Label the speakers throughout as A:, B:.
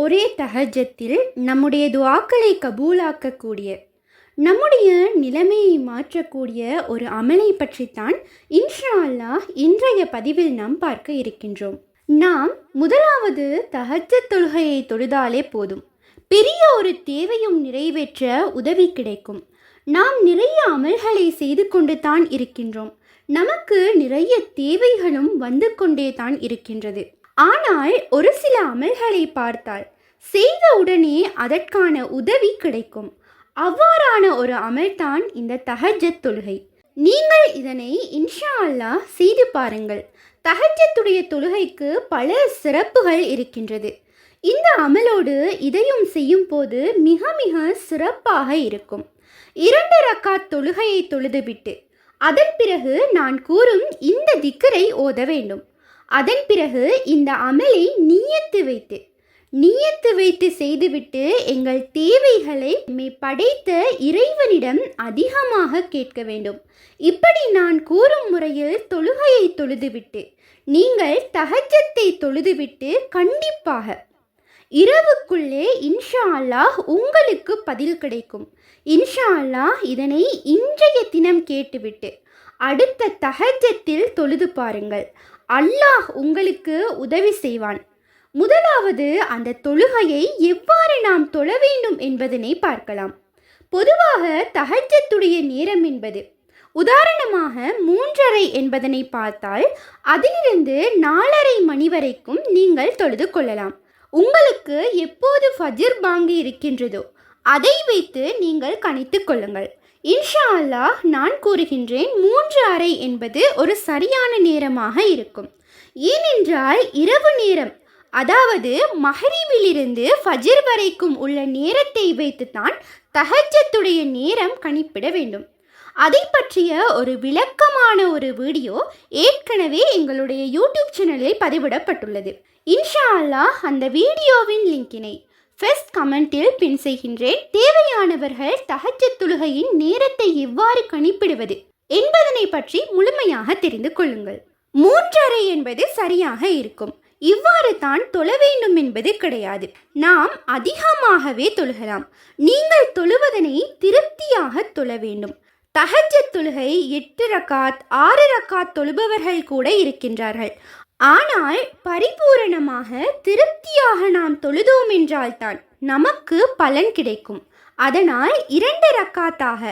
A: ஒரே தகஜத்தில் நம்முடைய துவாக்களை கபூலாக்கக்கூடிய நம்முடைய நிலைமையை மாற்றக்கூடிய ஒரு அமலை பற்றித்தான் இன்ஷா அல்லாஹ் இன்றைய பதிவில் நாம் பார்க்க இருக்கின்றோம். நாம் முதலாவது தஹஜத் தொழுகையை தொழுதாலே போதும். பெரிய ஒரு தேவையும் நிறைவேற்ற உதவி கிடைக்கும். நாம் நிறைய அமல்களை செய்து கொண்டு தான் இருக்கின்றோம். நமக்கு நிறைய தேவைகளும் வந்து கொண்டே தான் இருக்கின்றது. ஆனால் ஒரு சில அமல்களை பார்த்தால் செய்த உடனே அதற்கான உதவி கிடைக்கும். அவ்வாறான ஒரு அமல்தான் இந்த தஹஜத் தொழுகை. நீங்கள் இதனை இன்ஷா அல்லாஹ் செய்து பாருங்கள். தஹஜத்துடைய தொழுகைக்கு பல சிறப்புகள் இருக்கின்றது. இந்த அமலோடு இதையும் செய்யும் போது மிக மிக சிறப்பாக இருக்கும். இரண்டு ரக்காத் தொழுகையை தொழுதுவிட்டு அதன் பிறகு நான் கூறும் இந்த திக்கரை ஓத வேண்டும். அதன் பிறகு இந்த அமலை நீயத்து வைத்து நீயத்து வைத்து செய்துவிட்டு எங்கள் தேவைகளை மே படைத்த இறைவனிடம் அதிகமாக கேட்க வேண்டும். இப்படி நான் கூறும் முறையில் தொழுகையை தொழுதுவிட்டு நீங்கள் தகஜத்தை தொழுதுவிட்டு கண்டிப்பாக இரவுக்குள்ளே இன்ஷா அல்லாஹ் உங்களுக்கு பதில் கிடைக்கும். இன்ஷா அல்லாஹ் இதனை இன்றைய தினம் கேட்டுவிட்டு அடுத்த தகஜத்தில் தொழுது பாருங்கள். அல்லாஹ் உங்களுக்கு உதவி செய்வான். முதலாவது அந்த தொழுகையை எவ்வாறு நாம் தொழ வேண்டும் என்பதனை பார்க்கலாம். பொதுவாக தகஜத்துடைய நேரம் என்பது உதாரணமாக மூன்றரை என்பதனை பார்த்தால் அதிலிருந்து நாலரை மணி வரைக்கும் நீங்கள் தொழுது கொள்ளலாம். உங்களுக்கு எப்போது ஃபஜிர் பாங்கு இருக்கின்றதோ அதை வைத்து நீங்கள் கணித்து கொள்ளுங்கள். இன்ஷா அல்லாஹ் நான் கூறுகின்றேன் மூன்று அறை என்பது ஒரு சரியான நேரமாக இருக்கும். ஏனென்றால் இரவு நேரம் அதாவது மஹரீபிலிருந்து ஃபஜிர் வரைக்கும் உள்ள நேரத்தை வைத்துத்தான் தஹஜத்துடைய நேரம் கணிப்பிட வேண்டும். அதை பற்றிய ஒரு விளக்கமான ஒரு வீடியோ ஏற்கனவே எங்களுடைய யூடியூப் சேனலில் பதிவிடப்பட்டுள்ளது. இன்ஷா அல்லாஹ் அந்த வீடியோவின் லிங்கினை ஃபர்ஸ்ட் கமெண்டில் பின் செய்கின்றேன். தேவையானவர்கள் தஹஜத் தொழுகையின் நேரத்தை எவ்வாறு கணிப்பிடுவது? என்பதனை பற்றி முழுமையாக தெரிந்து கொள்ளுங்கள். மூன்றரை என்பது சரியாக இருக்கும். இவ்வாறு தான் தொழ வேண்டும் என்பது கிடையாது. நாம் அதிகமாகவே தொழுகலாம். நீங்கள் தொழுவதனை திருப்தியாக தொழ வேண்டும். தஹஜத் தொழுகை எட்டு ரக்காத் ஆறு ரக்காத் தொழுபவர்கள் கூட இருக்கின்றார்கள். ஆனால் பரிபூரணமாக திருப்தியாக நாம் தொழுதோம் என்றால்தான் நமக்கு பலன் கிடைக்கும். அதனால் இரண்டு ரக்காத்தாக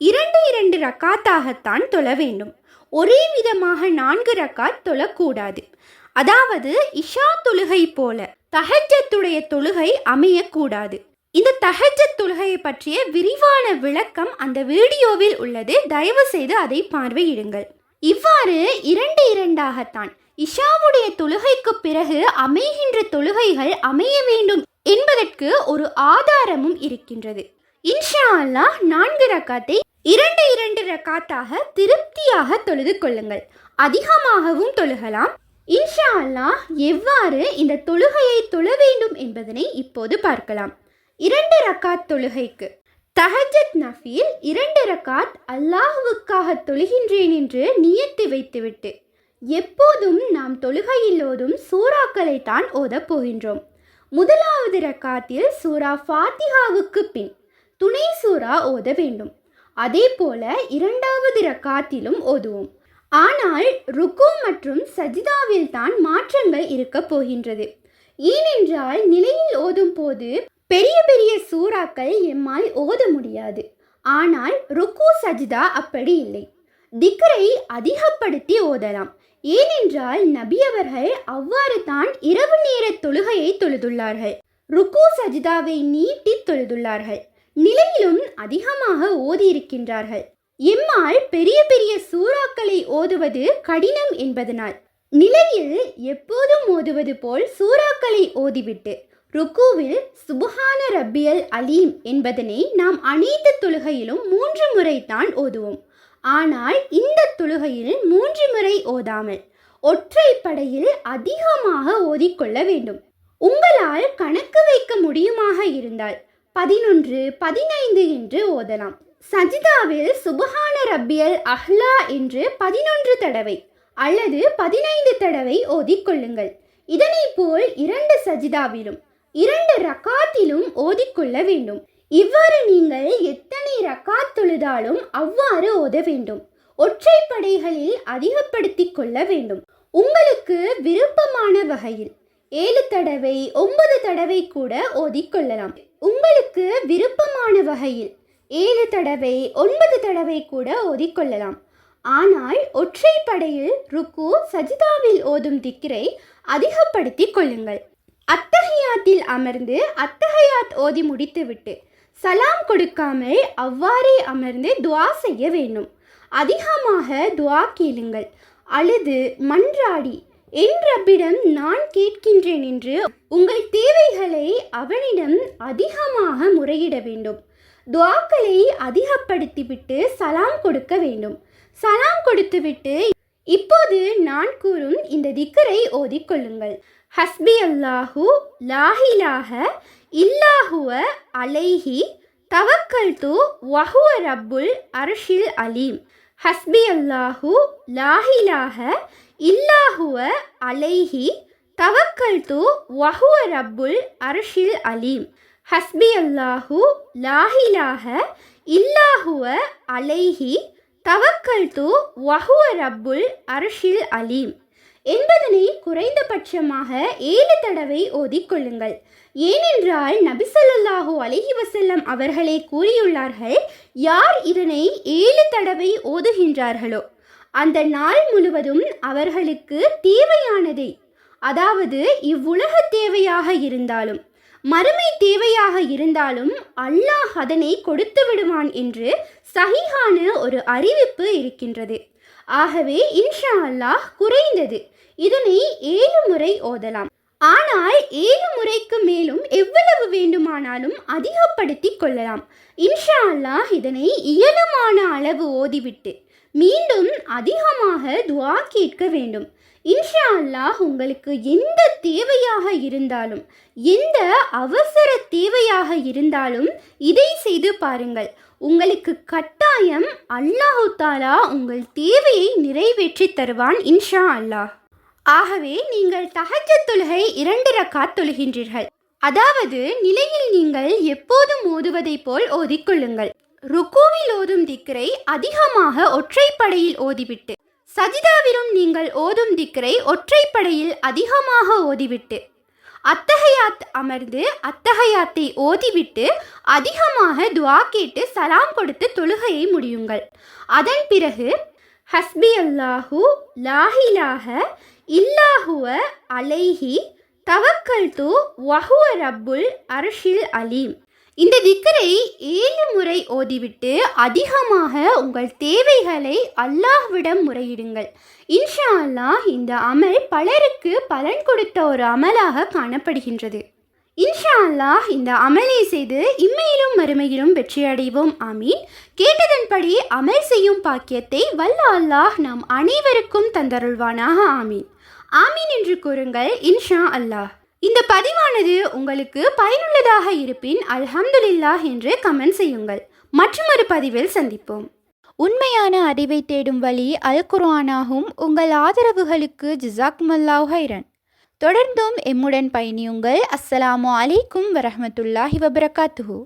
A: இரண்டு இரண்டு ரக்காத்தாகத்தான் தொழ வேண்டும். ஒரே விதமாக நான்கு ரக்காத் தொழக்கூடாது. அதாவது இஷா தொழுகை போல தஹஜத்துடைய தொழுகை அமையக்கூடாது. இந்த தஹஜத் தொழுகையை பற்றிய விரிவான விளக்கம் அந்த வீடியோவில் உள்ளது. தயவு செய்து அதை பார்வையிடுங்கள். இவ்வாறு இரண்டு இரண்டாகத்தான் இஷாவுடைய தொழுகைக்கு பிறகு அமைகின்ற தொழுகைகள் அமைய வேண்டும் என்பதற்கு ஒரு ஆதாரமும் இருக்கின்றது. இன்ஷா அல்லாஹ் நான்கு ரக்காத்தை இரண்டு இரண்டு ரக்காத்தாக திருப்தியாக தொழுது கொள்ளுங்கள். அதிகமாகவும் தொழுகலாம். இன்ஷா அல்லாஹ் எவ்வாறு இந்த தொழுகையை தொழ வேண்டும் என்பதனை இப்போது பார்க்கலாம். இரண்டு ரக்காத் தொழுகைக்கு தஹஜத் நஃபீல் இரண்டு ரக்காத் அல்லாஹுவுக்காக தொழுகின்றேன் என்று நியத்து வைத்துவிட்டு எப்போதும் நாம் தொழுகையில் ஓதும் சூறாக்களை தான் ஓதப் போகின்றோம். முதலாவது ரக்காத்தில் சூரா ஃபாத்திஹாவுக்கு பின் துணை சூரா ஓத வேண்டும். அதே போல இரண்டாவது ரக்காத்திலும் ஓதுவோம். ஆனால் ருக்கு மற்றும் சஜிதாவில் தான் மாற்றங்கள் இருக்க போகின்றது. ஏனென்றால் நிலையில் ஓதும் போது பெரிய பெரிய சூறாக்கள் எம்மால் ஓத முடியாது. ஆனால் ருக்கு சஜிதா அப்படி இல்லை. திக்கரை அதிகப்படுத்தி ஓதலாம். ஏனென்றால் நபி அவர்கள் அவ்வாறு தான் இரவு நேர தொழுகையை தொழுதுள்ளார்கள். ருக்கு சஜிதாவை நீட்டி தொழுதுள்ளார்கள். நிலையிலும் அதிகமாக ஓதியிருக்கின்றார்கள். எம்மால் பெரிய பெரிய சூறாக்களை ஓதுவது கடினம் என்பதனால் நிலையில் எப்போதும் ஓதுவது போல் சூறாக்களை ஓதிவிட்டு ருக்குவில் சுபஹான ரப்பியல் அலீம் என்பதனை நாம் அனைத்து தொழுகையிலும் மூன்று முறை தான் ஓதுவோம். ஆனால் இந்த தொழுகையில் மூன்று முறை ஓதாமல் ஒற்றை படையில் அதிகமாக ஓதிக்கொள்ள வேண்டும். உங்களால் கணக்கு வைக்க முடியுமாக இருந்தால் பதினொன்று பதினைந்து என்று ஓதலாம். சஜிதாவில் சுபஹான ரப்பியல் அஹ்லா என்று பதினொன்று தடவை அல்லது பதினைந்து தடவை ஓதிக்கொள்ளுங்கள். இதனை போல் இரண்டு சஜிதாவிலும் இரண்டு ரக்காத்திலும் ஓதிக்கொள்ள வேண்டும். இவ்வாறு நீங்கள் எத்தனை ரக்காத் தொழுதாலும் அவ்வாறு ஓத வேண்டும். ஒற்றைப்படைகளில் அதிகப்படுத்திக் கொள்ள வேண்டும். உங்களுக்கு விருப்பமான வகையில் ஏழு தடவை ஒன்பது தடவை கூட ஓதிக்கொள்ளலாம் உங்களுக்கு விருப்பமான வகையில் ஏழு தடவை ஒன்பது தடவை கூட ஓதிக்கொள்ளலாம் ஆனால் ஒற்றைப்படையில் ருக்கு சஜிதாவில் ஓதும் திக்ரை அதிகப்படுத்திக் கொள்ளுங்கள். அத்தகையாத்தில் அமர்ந்து அத்தகையாத் ஓதி முடித்துவிட்டு சலாம் கொடுக்காமல் அவ்வாறே அமர்ந்து துவா செய்ய வேண்டும். அதிகமாக துவா கேளுங்கள். அழுது மன்றாடி என் ரப்பிடம் நான் கேட்கின்றேன் என்று உங்கள் தேவைகளை அவனிடம் அதிகமாக முறையிட வேண்டும். துவாக்களை அதிகப்படுத்திவிட்டு சலாம் கொடுக்க வேண்டும். சலாம் கொடுத்துவிட்டு இப்போது நான் கூறும் இந்த திக்கரை ஓதிக்கொள்ளுங்கள் ஹஸ்பி அல்லாஹு லாஹிலாக இல்லாஹுவ அலைஹி தவக்கல் து வஹுவ ரப்புல் அர்ஷில் அலீம். ஹஸ்பி அல்லாஹு லாஹிலாக இல்லாஹுவ அலைஹி தவக்கல் து வஹுவ ரப்புல் அர்ஷில் அலீம். ஹஸ்பி அல்லாஹு லாஹிலாக இல்லாஹுவ அலைஹி தவக்கல்து வஹுவ ரப்புல் அர்ஷில் அலீம். என்பதனை குறைந்தபட்சமாக ஏழு தடவை ஓதிக்கொள்ளுங்கள் ஏனென்றால் நபிசல்லாஹு அலஹி வசல்லம் அவர்களே கூறியுள்ளார்கள் யார் இதனை ஏழு தடவை ஓதுகின்றார்களோ அந்த நாள் முழுவதும் அவர்களுக்கு தேவையானதை. அதாவது இவ்வுலக தேவையாக இருந்தாலும் மறுமை தேவையாக இருந்தாலும் அல்லாஹ் அதனை கொடுத்து விடுவான் என்று சஹிஹான ஒரு அறிவிப்பு இருக்கின்றது. ஆகவே இன்ஷா அல்லாஹ் குறைந்தது இதனை ஏழு முறை ஓதலாம். ஆனால் ஏழு முறைக்கு மேலும் எவ்வளவு வேண்டுமானாலும் அதிகப்படுத்தி கொள்ளலாம். இன்ஷா அல்லாஹ் இதனை இயலுமான அளவு ஓதிவிட்டு மீண்டும் அதிகமாக துவா கேட்க வேண்டும். இன்ஷா அல்லாஹ் உங்களுக்கு எந்த தேவையாக இருந்தாலும் எந்த அவசர தேவையாக இருந்தாலும் இதை செய்து பாருங்கள். உங்களுக்கு கட்டாயம் அல்லாஹு தாலா உங்கள் தேவையை நிறைவேற்றி தருவான் இன்ஷா அல்லாஹ் ஆகவே நீங்கள் தஹஜ தொழுகை இரண்டு ரக்காத் தொழுகின்றீர்கள். அதாவது நிலையில் நீங்கள் எப்போதும் ஓதுவதைப் போல் ஓதிக்கொள்ளுங்கள் ருக்குவில் ஓதும் திக்கரை அதிகமாக ஒற்றைப்படையில் ஓதிவிட்டு சஜிதாவிலும் நீங்கள் ஓதும் திக்கரை ஒற்றைப்படையில் அதிகமாக ஓதிவிட்டு அத்தகையாத் அமர்ந்து அத்தகையாத்தை ஓதிவிட்டு அதிகமாக துவா கேட்டு சலாம் கொடுத்து தொழுகையை முடியுங்கள். அதன் பிறகு ஹஸ்பி அல்லாஹு லாஹிலாக இல்லாஹுவ அலைஹி தவக்கல்து வஹுவ ரப்புல் அர்ஷில் அலீம். இந்த திக்கரை ஏழு முறை ஓதிவிட்டு அதிகமாக உங்கள் தேவைகளை அல்லாஹ்விடம் முறையிடுங்கள். இன்ஷா அல்லாஹ் இந்த அமல் பலருக்கு பலன் கொடுத்த ஒரு அமலாக காணப்படுகின்றது. இன்ஷா அல்லாஹ் இந்த அமலை செய்து இம்மையிலும் மறுமையிலும் வெற்றியடைவோம். ஆமீன். கேட்டதன்படி அமல் செய்யும் பாக்கியத்தை வல்ல அல்லாஹ் நாம் அனைவருக்கும் தந்தருள்வானாக. ஆமீன். ஆமீன் என்று கூறுங்கள் இன்ஷா அல்லாஹ் இந்த பதிவானது உங்களுக்கு பயனுள்ளதாக இருப்பின் அல்ஹம்துலில்லாஹ் என்று கமெண்ட் செய்யுங்கள். மற்றொரு பதிவில் சந்திப்போம். உண்மையான அறிவை தேடும் வழி அல் குர்ஆனாகும். உங்கள் ஆதரவுகளுக்கு ஜிசாக்மல்லாஹ் ஹைரன் தொடர்ந்தும் எம்முடன் பயணியுங்கள். அஸ்ஸலாமு அலைக்கும் வரஹமத்துல்லாஹி வபரகாத்துஹூ.